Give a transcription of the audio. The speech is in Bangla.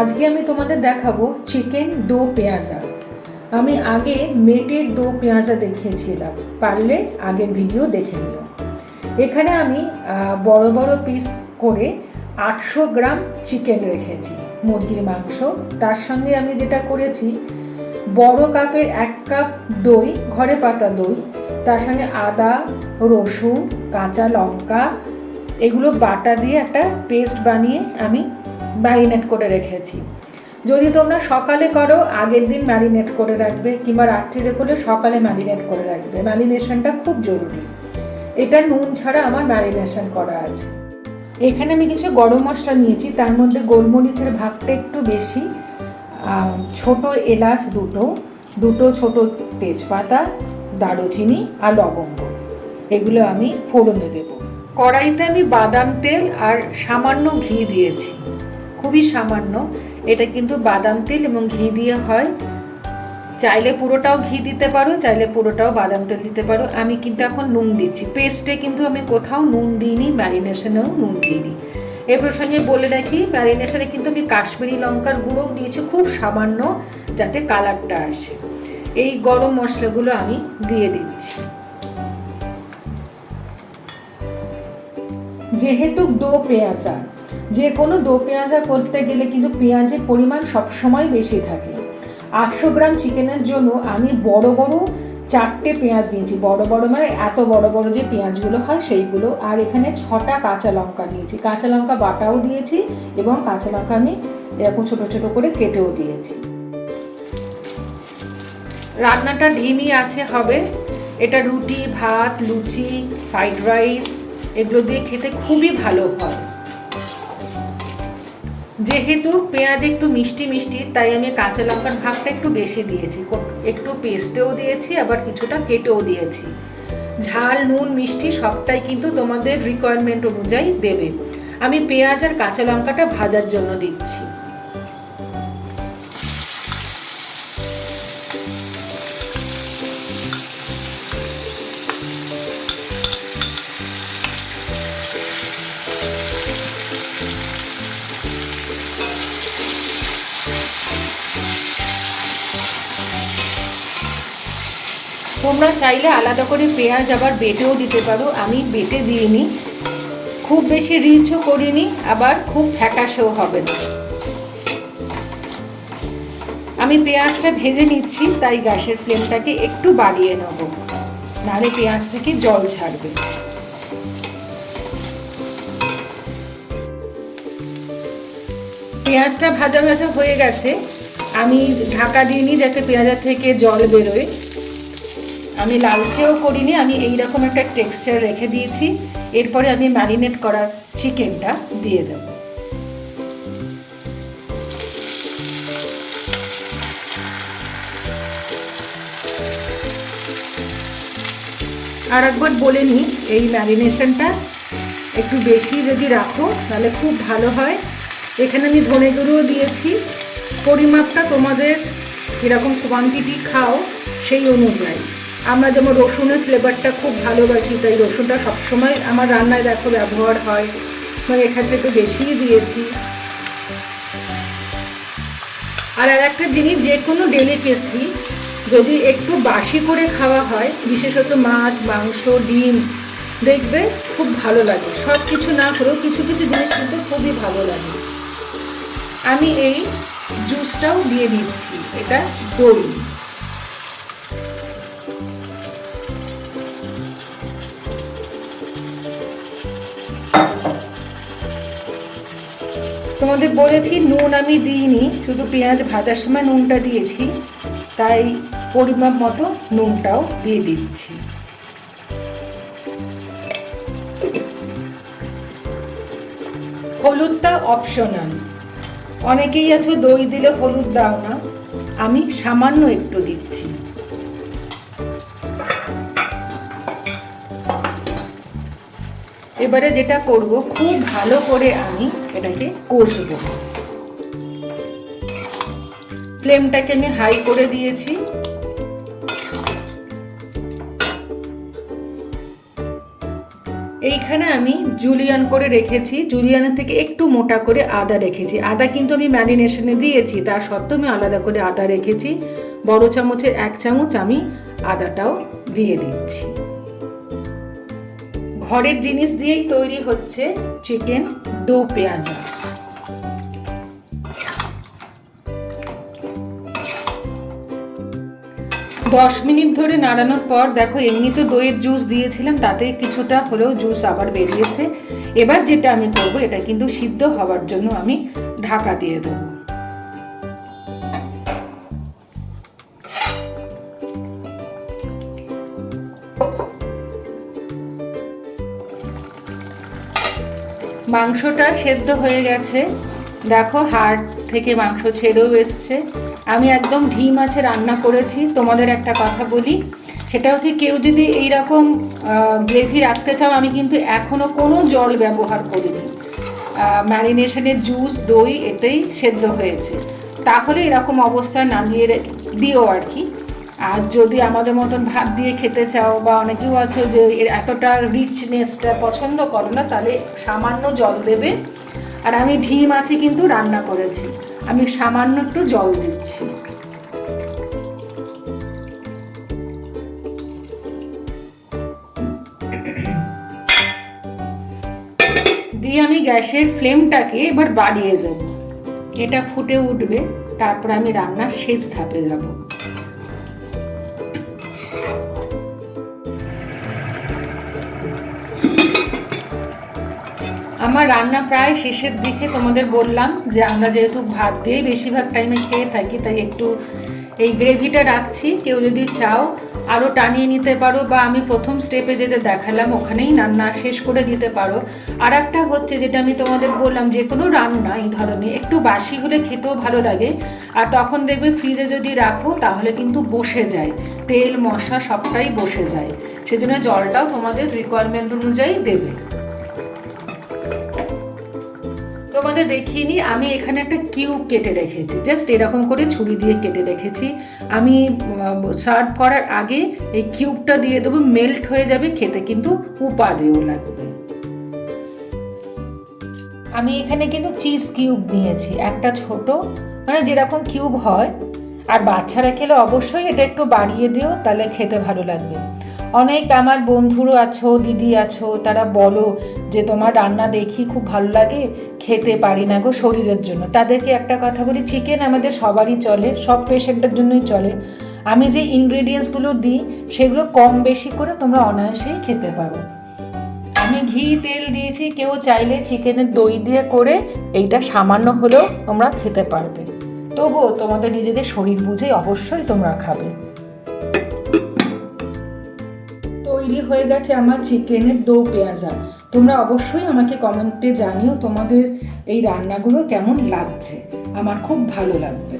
আজকে আমি তোমাদের দেখাবো চিকেন দো পেঁয়াজা। আমি আগে মেটের দো পেঁয়াজা দেখিয়েছিলাম, পারলে আগের ভিডিও দেখে নিও। এখানে আমি বড় বড় পিস করে আটশো গ্রাম চিকেন রেখেছি, মুরগির মাংস। তার সঙ্গে আমি যেটা করেছি, বড় কাপের এক কাপ দই, ঘরে পাতা দই, তার সঙ্গে আদা, রসুন, কাঁচা লঙ্কা, এগুলো বাটা দিয়ে একটা পেস্ট বানিয়ে আমি ম্যারিনেট করে রেখেছি। যদি তোমরা সকালে করো, আগের দিন ম্যারিনেট করে রাখবে, কিংবা রাত্রিরে করলে সকালে ম্যারিনেট করে রাখবে। ম্যারিনেশনটা খুব জরুরি। এটা নুন ছাড়া আমার ম্যারিনেশন করা আছে। এখানে আমি কিছু গরম মশলা নিয়েছি, তার মধ্যে গোলমরিচের ভাগটা একটু বেশি। ছোট এলাচ দুটো দুটো ছোট তেজপাতা, দারুচিনি আর লবঙ্গ। এগুলো আমি ফোড়নে দেবো। কড়াইতে আমি বাদাম তেল আর সামান্য ঘি দিয়েছি। খুবই সামান্য। এটা কিন্তু বাদাম তেল এবং ঘি দিয়ে হয়। চাইলে পুরোটাও ঘি দিতে পারো, চাইলে পুরোটাও বাদাম তেল দিতে পারো। আমি কিন্তু এখন নুন দিচ্ছি। পেস্টে কিন্তু আমি কোথাও নুন দিইনি, ম্যারিনেশনেও নুন দিইনি। এ প্রসঙ্গে বলে রাখি, ম্যারিনেশনে কিন্তু আমি কাশ্মীরি লঙ্কার গুঁড়োও দিয়েছি, খুব সামান্য যাতে কালারটা আসে। এই গরম মশলাগুলো আমি দিয়ে দিচ্ছি। যেহেতু দো পেঁয়াজা যে কোনো দো পেঁয়াজা করতে গেলে কিন্তু পেঁয়াজের পরিমাণ সবসময় বেশি থাকে। আটশো গ্রাম চিকেনের জন্য আমি বড় বড় চারটে পেঁয়াজ নিয়েছি। বড় বড় মানে এত বড় বড় যে পেঁয়াজগুলো হয় সেইগুলো। আর এখানে ছটা কাঁচা লঙ্কা নিয়েছি। কাঁচা লঙ্কা বাটাও দিয়েছি এবং কাঁচা লঙ্কা আমি এরকম ছোট ছোট করে কেটেও দিয়েছি। রান্নাটা ধিমি আছে হবে। এটা রুটি, ভাত, লুচি, ফ্রাইড রাইস এগুলো দিয়ে খেতে খুবই ভালো হয়। যেহেতু পেঁয়াজ একটু মিষ্টি মিষ্টি, তাই আমি কাঁচা লঙ্কার ভাগটা একটু বেশি দিয়েছি। একটু পেস্টেও দিয়েছি, আবার কিছুটা কেটেও দিয়েছি। ঝাল, নুন, মিষ্টি সবটাই কিন্তু তোমাদের রিকোয়ারমেন্ট অনুযায়ী দেবে। আমি পেঁয়াজ আর কাঁচা লঙ্কাটা ভাজার জন্য দিচ্ছি। তোমরা চাইলে আলাদা করে পেঁয়াজ আবার বেটেও দিতে পারো। আমি বেটে দিইনি। খুব বেশি রিচও করিনি, আবার খুব ফ্যাকাশেও হবে না। আমি পেঁয়াজটা ভেজে নিচ্ছি, তাই গ্যাসের ফ্লেমটাকে একটু বাড়িয়ে নেব। নাহলে পেঁয়াজ থেকে জল ছাড়বে। পেঁয়াজটা ভাজা ভাজা হয়ে গেছে। আমি ঢাকা দিইনি যাতে পেঁয়াজের থেকে জল বেরোয়। আমি লালচেও করিনি, আমি এই রকম একটা টেক্সচার রেখে দিয়েছি। এরপরে আমি ম্যারিনেট করা চিকেনটা দিয়ে দেব। আর একবার বলে নিই, এই ম্যারিনেশনটা একটু বেশি যদি রাখো, তাহলে খুব ভালো হয়। এখানে আমি ধনে গুঁড়োও দিয়েছি। পরিমাপটা তোমাদের কীরকম কোয়ান্টিটি খাও সেই অনুযায়ী। আমরা যেমন রসুনের ফ্লেভারটা খুব ভালোবাসি, তাই রসুনটা সবসময় আমার রান্নায় দেখো ব্যবহার হয়। মানে এক্ষেত্রে একটু বেশিই দিয়েছি। আর আর একটা জিনিস, যে কোনো ডেলিকেসি যদি একটু বাসি করে খাওয়া হয়, বিশেষত মাছ, মাংস, ডিম, দেখবে খুব ভালো লাগে। সব কিছু না হলেও কিছু কিছু জিনিস কিন্তু খুবই ভালো লাগে। আমি এই জুসটাও দিয়ে দিচ্ছি, এটা দই। তোমাদের বলেছি, নুন আমি দিইনি, শুধু পেঁয়াজ ভাজার সময় নুনটা দিয়েছি, তাই পরিমাপ মতো নুনটাও দিয়ে দিচ্ছি। হলুদটা অপশনাল অনেকেই আছে, দই দিলে হলুদ দাও না, আমি সামান্য একটু দিচ্ছি। এবারে যেটা করব, খুব ভালো করে আমি এটাকে কষবো। ফ্লেমটাকে আমি হাই করে দিয়েছি। এইখানে আমি জুলিয়ান করে রেখেছি। জুলিয়ানের থেকে একটু মোটা করে আদা রেখেছি। আদা কিন্তু আমি ম্যারিনেশনে দিয়েছি তার সত্ত্বেও আমি আলাদা করে আদা রেখেছি। বড় চামচের এক চামচ আমি আদাটাও দিয়ে দিচ্ছি। ঘরের জিনিস দিয়েই তৈরি হচ্ছে চিকেন দো পেঁয়াজা। দশ মিনিট ধরে নাড়ানোর পর দেখো, এমনি তো দইয়ের জুস দিয়েছিলাম তাতে কিছুটা হলেও জুস আবার বেরিয়েছে। এবার যেটা আমি করব, এটা কিন্তু সিদ্ধ হওয়ার জন্য আমি ঢাকা দিয়ে দেবো। মাংসটা সেদ্ধ হয়ে গেছে। দেখো, হাড় থেকে মাংস ছেড়েও এসছে। আমি একদম ঢি মাছে রান্না করেছি, তোমাদের একটা কথা বলি। সেটা হচ্ছে কেউ যদি এইরকম গ্রেভি রাখতে চাও, আমি কিন্তু এখনও কোনো জল ব্যবহার করিনি। ম্যারিনেশনের জুস, দই এতেই সেদ্ধ হয়েছে। তাহলে এরকম অবস্থায় নামিয়ে দিও আর কি। আর যদি আমাদের মতন ভাত দিয়ে খেতে চাও বা অনেকেও আছে যে এতটা রিচনেসটা পছন্দ করো না, তাহলে সামান্য জল দেবে। আর আমি ঢি মাছে কিন্তু রান্না করেছি। আমি সামান্য একটু জল দিচ্ছি। দিয়ে আমি গ্যাসের ফ্লেমটাকে এবার বাড়িয়ে দেবো। এটা ফুটে উঠবে, তারপর আমি রান্নার শেষ ধাপে যাব। আমার রান্না প্রায় শেষের দিকে তোমাদের বললাম যে আমরা যেহেতু ভাত দিয়ে বেশিরভাগ টাইমে খেয়ে থাকি, তাই একটু এই গ্রেভিটা রাখছি। কেউ যদি চাও আরও টানিয়ে নিতে পারো বা আমি প্রথম স্টেপে যেটা দেখালাম ওখানেই রান্না শেষ করে দিতে পারো। আর একটা হচ্ছে যেটা আমি তোমাদের বললাম, যে কোনো রান্না এই ধরনের, একটু বাসি হলে খেতেও ভালো লাগে। আর তখন দেখবে ফ্রিজে যদি রাখো তাহলে কিন্তু বসে যায়, তেল, মশলা সবটাই বসে যায়। সেজন্য জলটাও তোমাদের রিকোয়ারমেন্ট অনুযায়ী দেবে। তোমাদের দেখিয়ে আমি এখানে একটা কিউব কেটে রেখেছি। জাস্ট এরকম করে ছুরি দিয়ে কেটে রেখেছি। আমি সার্ভ করার আগে এই কিউবটা দিয়ে দেবো, মেল্ট হয়ে যাবে, খেতে কিন্তু উপাদেও লাগবে। আমি এখানে কিন্তু চিজ কিউব নিয়েছি, একটা ছোট মানে যেরকম কিউব হয়। আর বাচ্চারা খেলে অবশ্যই এটা একটু বাড়িয়ে দিও, তাহলে খেতে ভালো লাগবে। অনেক আমার বন্ধুরও আছো, দিদি আছো, তারা বলো যে তোমার রান্না দেখি খুব ভালো লাগে, খেতে পারি না গো শরীরের জন্য। তাদেরকে একটা কথা বলি চিকেন আমাদের সবারই চলে, সব পেশেন্টের জন্যই চলে। আমি যে ইনগ্রেডিয়েন্টসগুলো দিই, সেগুলো কম বেশি করে তোমরা অনায়াসেই খেতে পারো। আমি ঘি, তেল দিয়েছি, কেউ চাইলে চিকেনের দই দিয়ে করে এইটা সামান্য হলেও তোমরা খেতে পারবে। তবুও তোমাদের নিজেদের শরীর বুঝে অবশ্যই তোমরা খাবে। তৈরি হয়ে গেছে আমার চিকেনের দো পেঁয়াজা। তোমরা অবশ্যই আমাকে কমেন্টে জানিও তোমাদের এই রান্নাগুলো কেমন লাগছে। আমার খুব ভালো লাগবে।